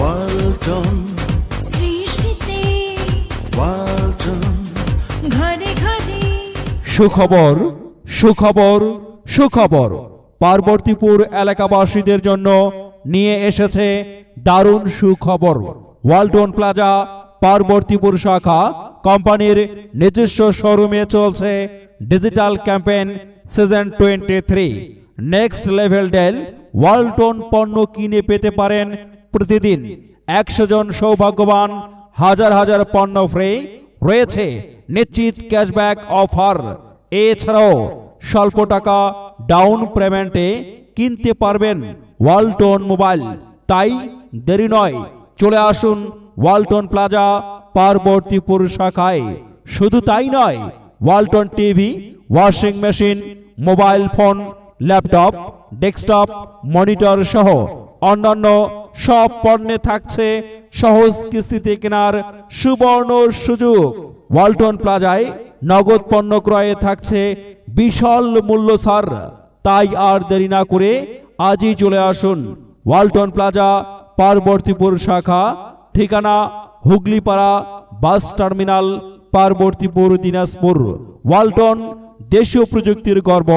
ওয়ালটন সৃষ্টিতে ওয়ালটন ঘরে ঘরে সুখবর সুখবর সুখবর। পার্বতীপুর এলাকাবাসীদের জন্য নিয়ে এসেছে দারুণ সুখবর। ওয়ালটন প্লাজা পার্বতীপুর শাখা কোম্পানির নিজস্ব শোরুমে চলছে digital campaign season twenty three. Next level deal Walton পণ্য কিনে পেতে পারেন প্রতিদিন একশো জন সৌভাগ্যবান, হাজার হাজার পণ্য ফ্রি রয়েছে। নিশ্চিত ক্যাশব্যাক অফার এছাড়াও স্বল্প টাকা ডাউন পেমেন্টে কিনতে পারবেন ওয়ালটন মোবাইল। তাই দেরি নয়, চলে আসুন ওয়ালটন প্লাজা পার্বতীপুর শাখায়। শুধু তাই নয়, Walton TV, washing machine, mobile phone, laptop, desktop, monitor সহ অন্যান্য সব পণ্যে থাকছে সহজ কিস্তিতে কেনার সুবর্ণ সুযোগ। ওয়ালটন প্লাজায় নগদ পণ্য ক্রয়ে থাকছে বিশাল মূল্য ছাড় তাই আর দেরি না করে আজই চলে আসুন ওয়ালটন প্লাজা, পার্বতীপুর শাখা, ঠিকানা হুগলিপাড়া, বাস টার্মিনাল, পার্বতীপুর, দিনাজপুর। ওয়ালটন, দেশীয় প্রযুক্তির গর্ব,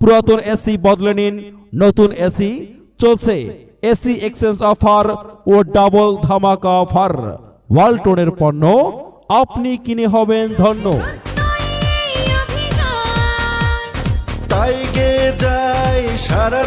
পুরাতন এসি বদলে নিন, নতুন এসি চলছে। এসি এক্সচেঞ্জ অফার ও ডাবল ধামাকা অফার। ওয়ালটনের পণ্য আপনি কিনে হবেন ধন্য। তাই গে যাই সারা